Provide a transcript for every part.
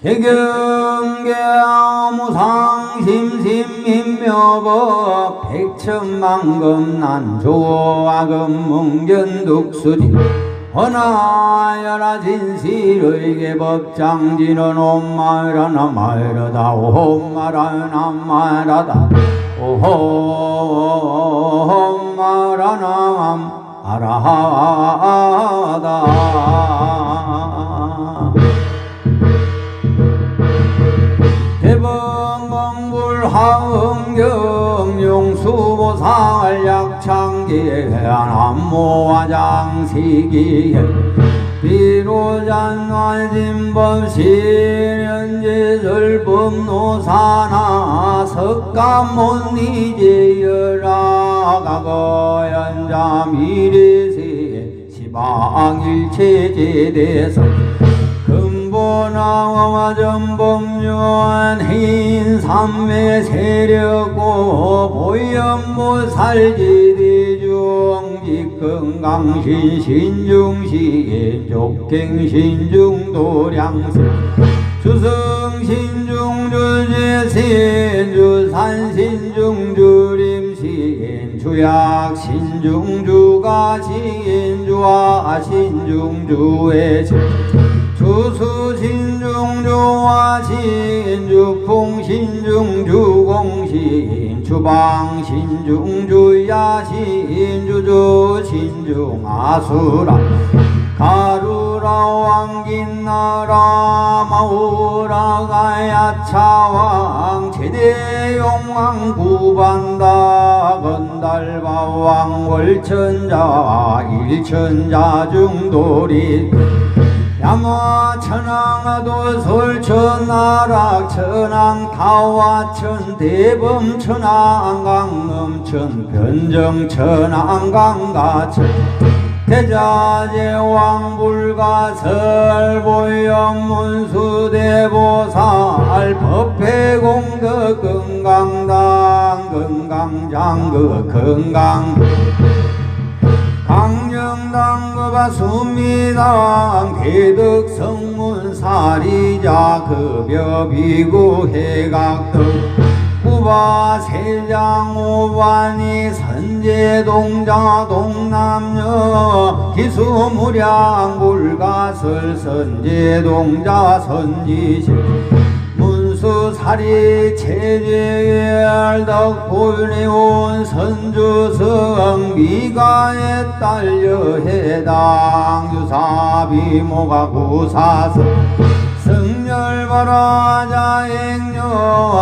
개경계 무상심심인묘법 백천만금 난조아금 뭉견독수리 허나여라 진실의계 법장지는 옴마라나 마이라다 옴마라나 마라다 옴마라나 아라하다 남모화장시기 비로잔말진법 시련제설법노사나 석가모니제여라가거연자 미래세 시방일체제대서. 전범유한 흰삼매 세력고 보현무살지대중 건강신 신중시 족행신중 도량스 주성신중 주제신 주 산신중 주림신 주약신중 주가 신주와 신중주의 신 주수신중주와 신주풍신중주공신 주방신중주야 신주주 신중아수라. 가루라 왕긴나라 마우라가 야차왕 제대용왕 구반다 건달바왕 월천자 일천자 중도리 야마 천왕아도 설천 나락 천왕 타와 천 대범 천왕 강음 천 변정 천왕 강가천 대자재 왕불가 설보염 문수대보살 법회공덕 건강당 건강장그 건강 강령당급아 수미당 개덕 성문 사리자 급여비구 해각등 구바 세장 오반이 선제동자 동남녀. 기수무량 불가설 선제동자 선지식 문수사리 체제열 덕불리온 선주성 미가에 딸려 해당 유사 비모가 구사서 성열바라자행녀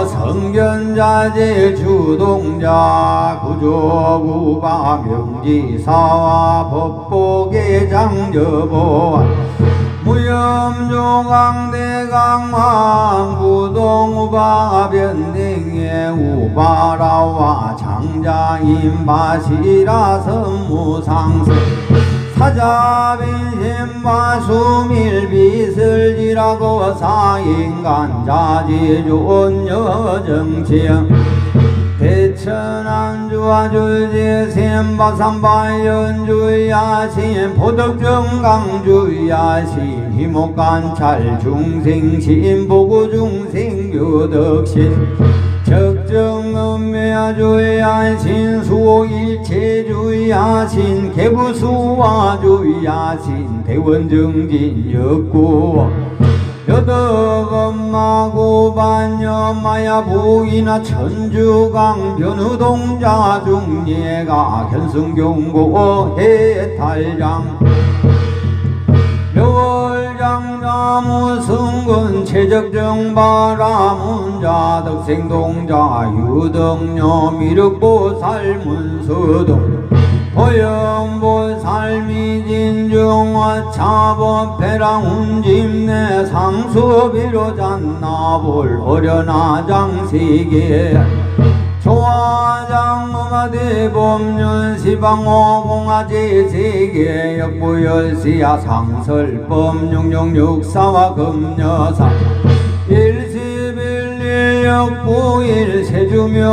성견자재 주동자 구조구바 명지사와 법복의 장저보안 무염조강대강왕 부동우바 변등의 우바라와 장자인바시라 선무상승 사자빈심바 수밀비슬지라고 사인간 자지존 여정치영 대천안주와 줄제샘바삼바 연주야신 포덕정강주야신 희목관찰 중생신 보구중생교덕신 적정음매주야신 수일체주야신 개부수와주야신 대원정진 역구 여덕엄마고 반여 마야 부이나 천주강 변우동자 중예가 견승경고 해탈장. 묘월장자 무승근 최적정바라문자 덕생동자 유덕녀 미륵보살 문수동 호연보 삶이 진중화 차법회랑 운짐내 상수비로 잔나볼 어려나장세계 조화장무가 대법륜 시방오공화제 세계 역부열시야 상설법 육육육사와 금여사. 일시빌리 역부일 세주명엄열의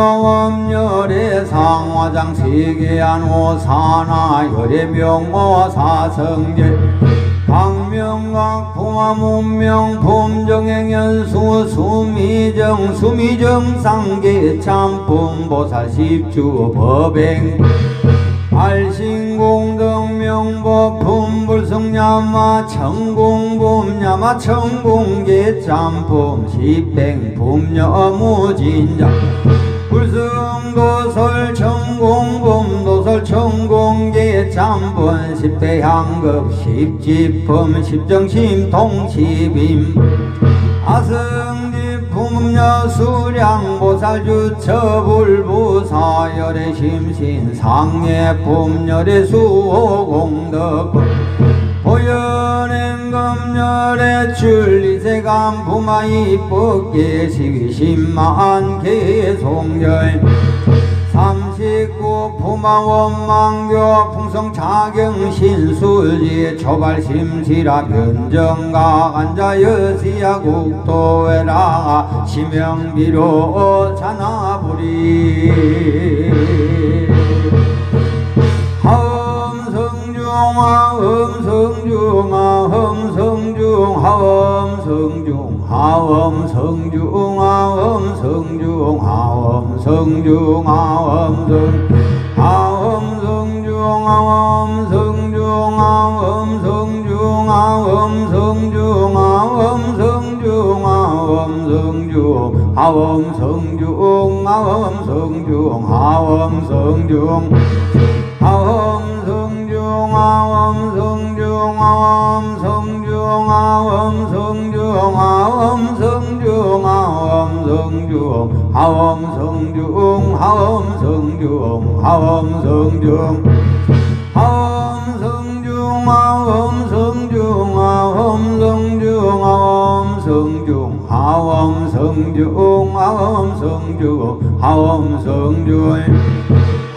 상화장 세계안 오사나 열의 명호 사성제 가명각 포화 문명 폼정행 연수 수미정 수미정 상계 참품 보살 십주 법행 불성야마 천공범야마 천공계 짬품 십행품여무진자 불성도설 천공범도설 천공계 짬분 십대향급 십지품 십정심 통 십임. 아승 지 품녀 수량 보살 주 처 불부사 열의 심신 상예 품열의 수호공덕 보현행 검열의 출리세감 부마이 뻑계 시위심만 개송열 삼십구 부마원망교 풍성차경 신술지 초발심시라 변정각 앉아여시야 국도에라 시명비로 자나부리 성중 하엄성중 하엄성 하엄성중 하엄성중 하엄성중 하엄성중 하엄성중 하엄성중 하엄성중 하엄성중 하엄성중 하엄성중 하엄 하엄성중 하엄성중 하엄성중 하엄성중 하엄성중 하엄성중 하엄성중 하엄성중 하엄성중 하엄성중 하엄성중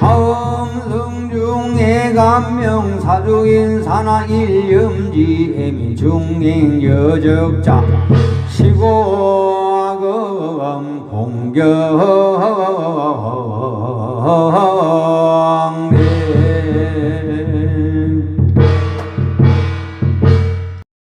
하엄성중 애감명 사주인 사나 일염지 애미 중행 여적자. 시고 성검 공경.